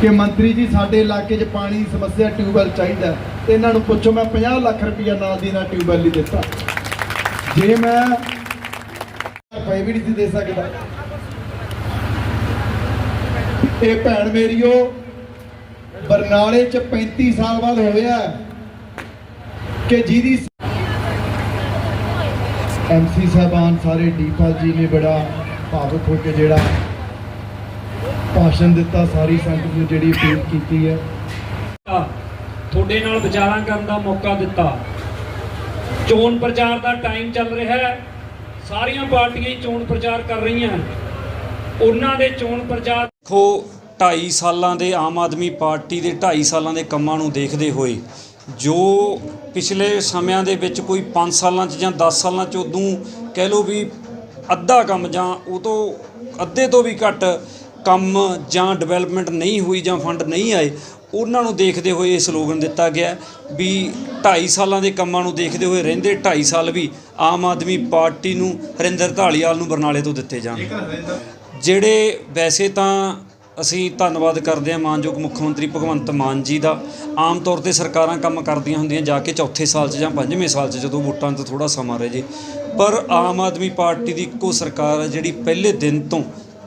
ਕਿ ਮੰਤਰੀ ਜੀ, ਸਾਡੇ ਇਲਾਕੇ 'ਚ ਪਾਣੀ ਦੀ ਸਮੱਸਿਆ ਟਿਊਬਵੈਲ ਚਾਹੀਦਾ ਤੇ ਇਹਨਾਂ ਨੂੰ ਪੁੱਛੋ, ਮੈਂ 50 ਲੱਖ ਰੁਪਇਆ ਨਾਲ ਦੀ ਨਾਲ ਟਿਊਬਵੈਲ ਹੀ ਦਿੱਤਾ। ਜੇ ਮੈਂ ਰੁਪਏ ਵੀ ਨਹੀਂ ਸੀ ਦੇ ਸਕਦਾ। ਇਹ ਭੈਣ ਮੇਰੀਓ, ਬਰਨਾਲੇ 'ਚ 35 ਸਾਲ ਬਾਅਦ ਹੋਇਆ ਕਿ ਜਿਹਦੀ ਐਮਸੀ ਸਾਹਿਬਾਨ ਸਾਰੇ ਡੀਪਾ ਜੀ ਨੇ ਬੜਾ ਭਾਵੁਕ ਹੋ ਕੇ ਜਿਹੜਾ ਭਾਸ਼ਣ ਦਿੱਤਾ, ਸਾਰੀ ਸੰਗਤ ਨੂੰ ਜਿਹੜੀ ਅਪੀਲ ਕੀਤੀ ਹੈ। ਤੁਹਾਡੇ ਨਾਲ ਵਿਚਾਰਾਂ ਕਰਨ ਦਾ ਮੌਕਾ ਦਿੱਤਾ। ਚੋਣ ਪ੍ਰਚਾਰ ਦਾ ਟਾਈਮ ਚੱਲ ਰਿਹਾ ਹੈ। ਸਾਰੀਆਂ ਪਾਰਟੀਆਂ ਚੋਣ ਪ੍ਰਚਾਰ ਕਰ ਰਹੀਆਂ ਉਹਨਾਂ ਦੇ ਚੋਣ ਪ੍ਰਚਾਰ ਦੇਖੋ 2.5 ਸਾਲਾਂ ਦੇ ਆਮ ਆਦਮੀ ਪਾਰਟੀ ਦੇ 2.5 ਸਾਲਾਂ ਦੇ ਕੰਮਾਂ ਨੂੰ ਦੇਖਦੇ ਹੋਏ, ਜੋ ਪਿਛਲੇ ਸਮਿਆਂ ਦੇ ਵਿੱਚ ਕੋਈ 5 ਸਾਲਾਂ 'ਚ ਜਾਂ 10 ਸਾਲਾਂ 'ਚ ਉਦੋਂ ਕਹਿ ਲਓ ਵੀ ਅੱਧਾ ਕੰਮ ਜਾਂ ਉਹ ਤੋਂ ਅੱਧੇ ਤੋਂ ਵੀ ਘੱਟ ਕੰਮ ਜਾਂ ਡਿਵੈਲਪਮੈਂਟ ਨਹੀਂ ਹੋਈ ਜਾਂ ਫੰਡ ਨਹੀਂ ਆਏ ਉਹਨਾਂ ਨੂੰ ਦੇਖਦੇ ਹੋਏ ਇਹ ਸਲੋਗਨ ਦਿੱਤਾ ਗਿਆ ਵੀ 2.5 ਸਾਲਾਂ ਦੇ ਕੰਮਾਂ ਨੂੰ ਦੇਖਦੇ ਹੋਏ ਰਹਿੰਦੇ 2.5 ਸਾਲ ਵੀ ਆਮ ਆਦਮੀ ਪਾਰਟੀ ਨੂੰ ਹਰਿੰਦਰ ਢਾਲੀਵਾਲ ਨੂੰ ਬਰਨਾਲੇ ਤੋਂ ਦਿੱਤੇ ਜਾਣ। ਜਿਹੜੇ ਵੈਸੇ ਤਾਂ ਅਸੀਂ ਧੰਨਵਾਦ ਕਰਦੇ ਹਾਂ ਮਾਨਯੋਗ ਮੁੱਖ ਮੰਤਰੀ ਭਗਵੰਤ ਮਾਨ ਜੀ ਦਾ ਆਮ ਤੌਰ ਤੇ ਸਰਕਾਰਾਂ ਕੰਮ ਕਰਦੀਆਂ ਹੁੰਦੀਆਂ ਜਾ ਕੇ ਚੌਥੇ ਸਾਲ 'ਚ ਜਾਂ ਪੰਜਵੇਂ ਸਾਲ 'ਚ ਜਦੋਂ ਵੋਟਾਂ ਤੋਂ ਥੋੜਾ ਸਮਾਂ ਰਹਿ ਜੇ ਪਰ ਆਮ ਆਦਮੀ ਪਾਰਟੀ ਦੀ ਇੱਕੋ ਸਰਕਾਰ ਹੈ ਜਿਹੜੀ ਪਹਿਲੇ ਦਿਨ ਤੋਂ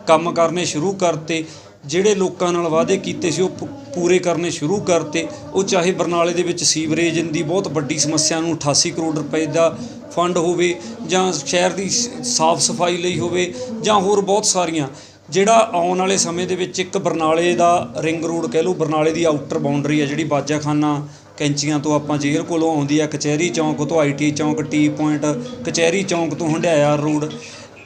ਕੰਮ ਕਰਨੇ ਸ਼ੁਰੂ ਕਰਤੇ, ਜਿਹੜੇ ਲੋਕਾਂ ਨਾਲ ਵਾਅਦੇ ਕੀਤੇ ਸੀ, ਉਹ ਪ- ਪੂਰੇ ਕਰਨੇ ਸ਼ੁਰੂ ਕਰਤੇ। ਉਹ ਚਾਹੇ ਬਰਨਾਲੇ ਦੇ ਵਿੱਚ ਸੀਵਰੇਜ ਦੀ ਬਹੁਤ ਵੱਡੀ ਸਮੱਸਿਆ ਨੂੰ 88 ਕਰੋੜ ਰੁਪਏ ਦਾ ਫੰਡ ਹੋਵੇ ਜਾਂ ਸ਼ਹਿਰ ਦੀ ਸ, ਸਾਫ਼ ਸਫ਼ਾਈ ਲਈ ਹੋਵੇ ਜਾਂ ਹੋਰ ਬਹੁਤ ਸਾਰੀਆਂ। ਜਿਹੜਾ ਆਉਣ ਵਾਲੇ ਸਮੇਂ ਦੇ ਵਿੱਚ ਇੱਕ ਬਰਨਾਲੇ ਦਾ ਰਿੰਗ ਰੋਡ ਕਹਿ ਲਓ, ਬਰਨਾਲੇ ਦੀ ਆਊਟਰ ਬਾਉਂਡਰੀ ਹੈ ਜਿਹੜੀ ਬਾਜਾਖਾਨਾ ਕੈਂਚੀਆਂ ਤੋਂ ਆਪਾਂ ਜੇਲ੍ਹ ਕੋਲੋਂ ਆਉਂਦੀ ਆ, ਕਚਹਿਰੀ ਚੌਂਕ ਤੋਂ ਆਈਟੀ ਚੌਂਕ, ਟੀ ਪੁਆਇੰਟ ਕਚਹਿਰੀ ਚੌਂਕ ਤੋਂ ਹੰਡਿਆਇਆ ਰੋਡ।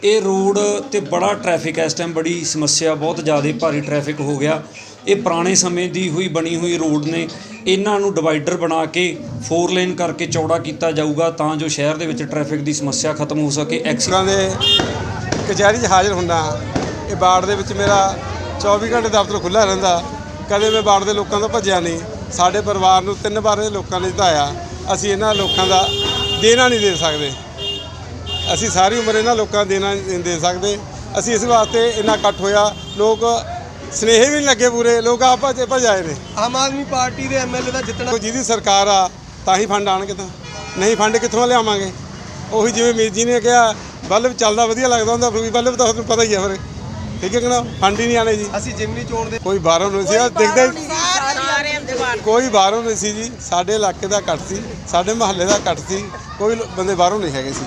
ਇਹ ਰੋਡ ਤੇ ਬੜਾ ਟ੍ਰੈਫਿਕ ਇਸ ਟਾਈਮ ਬੜੀ ਸਮੱਸਿਆ, ਬਹੁਤ ਜ਼ਿਆਦਾ ਭਾਰੀ ਟ੍ਰੈਫਿਕ ਹੋ ਗਿਆ। ਇਹ ਪੁਰਾਣੇ ਸਮੇਂ ਦੀ ਹੋਈ, ਬਣੀ ਹੋਈ ਰੋਡ ਨੇ ਇਹਨਾਂ ਨੂੰ ਡਿਵਾਈਡਰ ਬਣਾ ਕੇ 4 ਲੇਨ ਕਰਕੇ ਚੌੜਾ ਕੀਤਾ ਜਾਊਗਾ ਤਾਂ ਜੋ ਸ਼ਹਿਰ ਦੇ ਵਿੱਚ ਟ੍ਰੈਫਿਕ ਦੀ ਸਮੱਸਿਆ ਖਤਮ ਹੋ ਸਕੇ। ਐਕਸੀਡੈਂਟ ਦੇ ਕਚਹਿਰੀ 'ਚ ਹਾਜ਼ਰ ਹੁੰਦਾ। ਇਹ ਬਾੜ ਦੇ ਵਿੱਚ ਮੇਰਾ 24 ਘੰਟੇ ਦਫ਼ਤਰ ਖੁੱਲ੍ਹਾ ਰਹਿੰਦਾ। ਕਦੇ ਮੈਂ ਬਾੜ ਦੇ ਲੋਕਾਂ ਤੋਂ ਭੱਜਿਆ ਨਹੀਂ। ਸਾਡੇ ਪਰਿਵਾਰ ਨੂੰ ਤਿੰਨ ਵਾਰ ਇਹ ਲੋਕਾਂ ਨੇ ਜਿਤਾਇਆ। ਅਸੀਂ ਇਹਨਾਂ ਲੋਕਾਂ ਦਾ ਦੇਣਾ ਨਹੀਂ ਦੇ ਸਕਦੇ। ਅਸੀਂ ਸਾਰੀ ਉਮਰ ਇਹਨਾਂ ਲੋਕਾਂ ਦਾ ਦੇਣਾ ਨਹੀਂ ਦੇ ਸਕਦੇ। ਅਸੀਂ ਇਸ ਵਾਸਤੇ ਇੰਨਾ ਇਕੱਠ ਹੋਇਆ। ਲੋਕ ਸਨੇਹੇ ਵੀ ਨਹੀਂ ਲੱਗੇ ਪੂਰੇ। ਲੋਕ ਆਪ ਭੱਜ ਭੱਜ ਆਏ ਨੇ। ਆਮ ਆਦਮੀ ਪਾਰਟੀ ਦੇ ਐਮਐਲਏ ਦਾ ਜਿੱਤਣਾ। ਕੋਈ ਜਿਹਦੀ ਸਰਕਾਰ ਆ ਤਾਂ ਹੀ ਫੰਡ ਆਣਗੇ ਤਾਂ। ਨਹੀਂ ਫੰਡ ਕਿੱਥੋਂ ਲਿਆਵਾਂਗੇ? ਉਹੀ ਜਿਵੇਂ ਮੀਰ ਜੀ ਨੇ ਕਿਹਾ ਬੱਲਬ ਚੱਲਦਾ ਵਧੀਆ ਲੱਗਦਾ ਹੁੰਦਾ ਫਿਰ ਵੀ ਬੱਲਬ ਤਾਂ ਤੁਹਾਨੂੰ ਪਤਾ ਹੀ ਆ ਫਿਰ। ਠੀਕ ਹੈ ਕਿ ਨਾ? ਫੰਡ ਹੀ ਨਹੀਂ ਆਣੇ ਜੀ। ਅਸੀਂ ਜਿਮਨੀ ਚੋਣ ਦੇ ਕੋਈ ਬਾਹਰੋਂ ਨਹੀਂ ਸੀ। ਦੇਖਦੇ ਕੋਈ ਬਾਹਰੋਂ ਨਹੀਂ ਸੀ ਜੀ। ਸਾਡੇ ਇਲਾਕੇ ਦਾ ਘੱਟ ਸੀ। ਸਾਡੇ ਮਹੱਲੇ ਦਾ ਘੱਟ ਸੀ। ਕੋਈ ਬੰਦੇ ਬਾਹਰੋਂ ਨਹੀਂ ਹੈਗੇ ਸੀ।